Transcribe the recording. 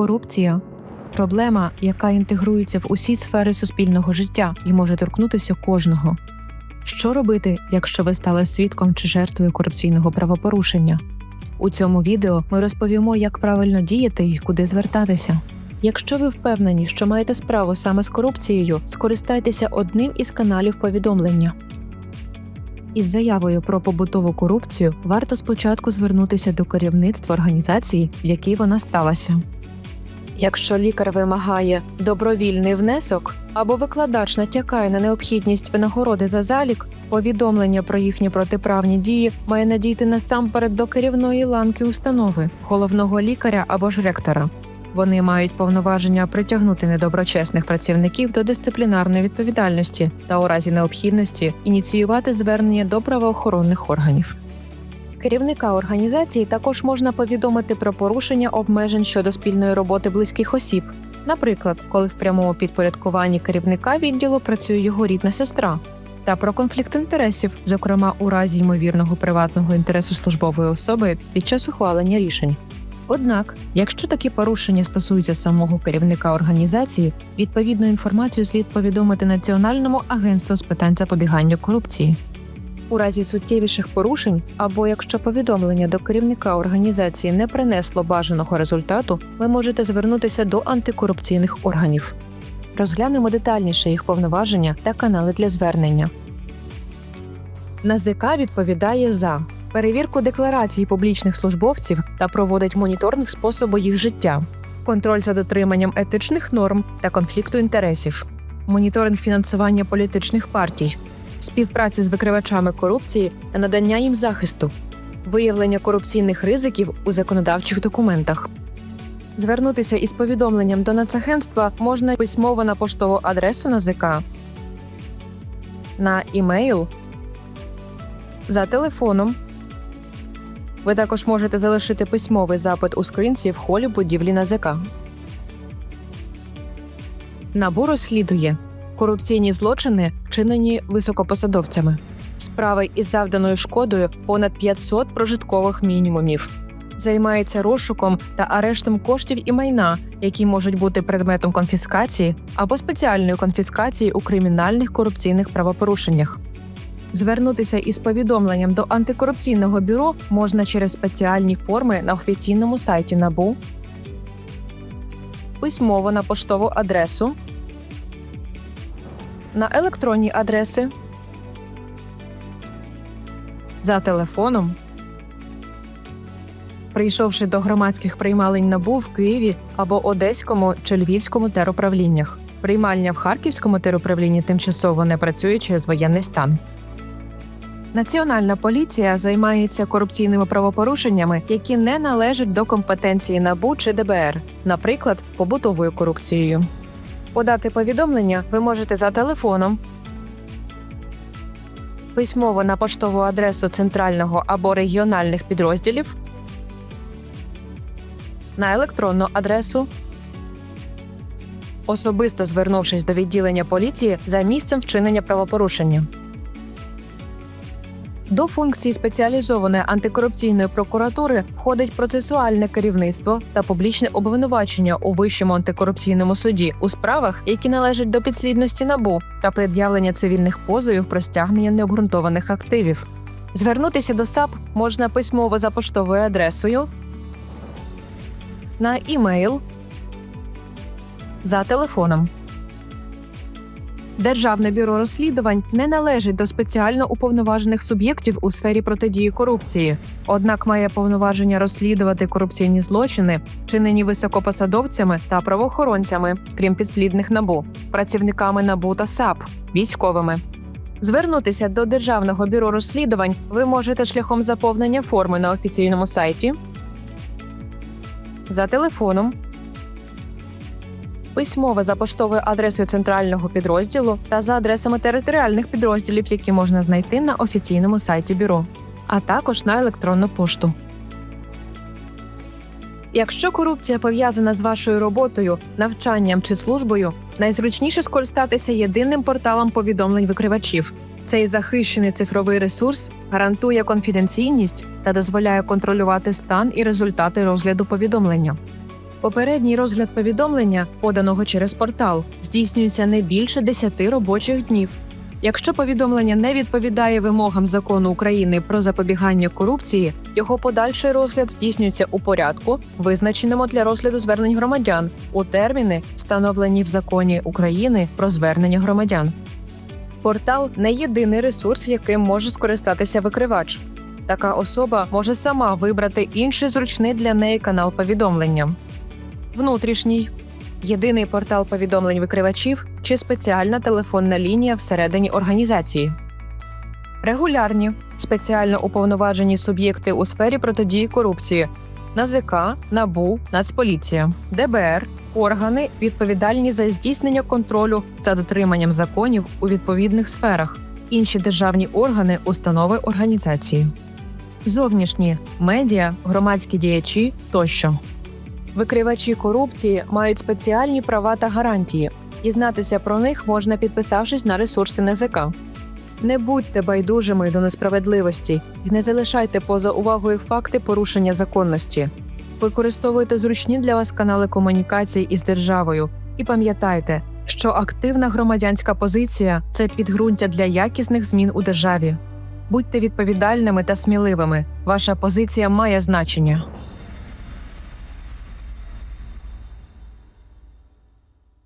Корупція проблема, яка інтегрується в усі сфери суспільного життя і може торкнутися кожного. Що робити, якщо ви стали свідком чи жертвою корупційного правопорушення? У цьому відео ми розповімо, як правильно діяти і куди звертатися. Якщо ви впевнені, що маєте справу саме з корупцією, скористайтеся одним із каналів повідомлення. Із заявою про побутову корупцію варто спочатку звернутися до керівництва організації, в якій вона сталася. Якщо лікар вимагає добровільний внесок або викладач натякає на необхідність винагороди за залік, повідомлення про їхні протиправні дії має надійти насамперед до керівної ланки установи, головного лікаря або ж ректора. Вони мають повноваження притягнути недоброчесних працівників до дисциплінарної відповідальності та у разі необхідності ініціювати звернення до правоохоронних органів. Керівника організації також можна повідомити про порушення обмежень щодо спільної роботи близьких осіб, наприклад, коли в прямому підпорядкуванні керівника відділу працює його рідна сестра, та про конфлікт інтересів, зокрема у разі ймовірного приватного інтересу службової особи під час ухвалення рішень. Однак, якщо такі порушення стосуються самого керівника організації, відповідну інформацію слід повідомити Національному агентству з питань запобігання корупції. У разі суттєвіших порушень, або якщо повідомлення до керівника організації не принесло бажаного результату, ви можете звернутися до антикорупційних органів. Розглянемо детальніше їх повноваження та канали для звернення. НАЗК відповідає за перевірку декларацій публічних службовців та проводить моніторинг способу їх життя, контроль за дотриманням етичних норм та конфлікту інтересів, моніторинг фінансування політичних партій, співпрацю з викривачами корупції та надання їм захисту, виявлення корупційних ризиків у законодавчих документах. Звернутися із повідомленням до Нацагентства можна письмово на поштову адресу НАЗК, на імейл, за телефоном. Ви також можете залишити письмовий запит у скринці в холі будівлі НАЗК. НАБУ розслідує корупційні злочини, вчинені високопосадовцями. Справи із завданою шкодою понад 500 прожиткових мінімумів. Займається розшуком та арештом коштів і майна, які можуть бути предметом конфіскації або спеціальної конфіскації у кримінальних корупційних правопорушеннях. Звернутися із повідомленням до антикорупційного бюро можна через спеціальні форми на офіційному сайті НАБУ, письмово на поштову адресу, на електронні адреси, за телефоном, прийшовши до громадських приймалень НАБУ в Києві або Одеському чи Львівському теруправліннях. Приймальня в Харківському теруправлінні тимчасово не працює через воєнний стан. Національна поліція займається корупційними правопорушеннями, які не належать до компетенції НАБУ чи ДБР, наприклад, побутовою корупцією. Подати повідомлення ви можете за телефоном, письмово на поштову адресу центрального або регіональних підрозділів, на електронну адресу, особисто звернувшись до відділення поліції за місцем вчинення правопорушення. До функції спеціалізованої антикорупційної прокуратури входить процесуальне керівництво та публічне обвинувачення у вищому антикорупційному суді у справах, які належать до підслідності набу та пред'явлення цивільних позовів про стягнення необґрунтованих активів. Звернутися до САП можна письмово за поштовою адресою, на імейл, за телефоном. Державне бюро розслідувань не належить до спеціально уповноважених суб'єктів у сфері протидії корупції, однак має повноваження розслідувати корупційні злочини, вчинені високопосадовцями та правоохоронцями, крім підслідних набу, працівниками набу та САП, військовими. Звернутися до Державного бюро розслідувань ви можете шляхом заповнення форми на офіційному сайті, за телефоном письмово за поштовою адресою центрального підрозділу та за адресами територіальних підрозділів, які можна знайти на офіційному сайті бюро, а також на електронну пошту. Якщо корупція пов'язана з вашою роботою, навчанням чи службою, найзручніше скористатися єдиним порталом повідомлень викривачів. Цей захищений цифровий ресурс гарантує конфіденційність та дозволяє контролювати стан і результати розгляду повідомлення. Попередній розгляд повідомлення, поданого через портал, здійснюється не більше 10 робочих днів. Якщо повідомлення не відповідає вимогам закону України про запобігання корупції, його подальший розгляд здійснюється у порядку, визначеному для розгляду звернень громадян, у терміни, встановлені в законі України про звернення громадян. Портал не єдиний ресурс, яким може скористатися викривач. Така особа може сама вибрати інший зручний для неї канал повідомлення. Внутрішній єдиний портал повідомлень викривачів чи спеціальна телефонна лінія всередині організації. Регулярні спеціально уповноважені суб'єкти у сфері протидії корупції НАЗК, НАБУ, Нацполіція, ДБР, органи відповідальні за здійснення контролю за дотриманням законів у відповідних сферах, інші державні органи, установи організації, зовнішні медіа, громадські діячі тощо. Викривачі корупції мають спеціальні права та гарантії. Дізнатися про них можна, підписавшись на ресурси НЗК. Не будьте байдужими до несправедливості і не залишайте поза увагою факти порушення законності. Використовуйте зручні для вас канали комунікації із державою і пам'ятайте, що активна громадянська позиція це підґрунтя для якісних змін у державі. Будьте відповідальними та сміливими. Ваша позиція має значення.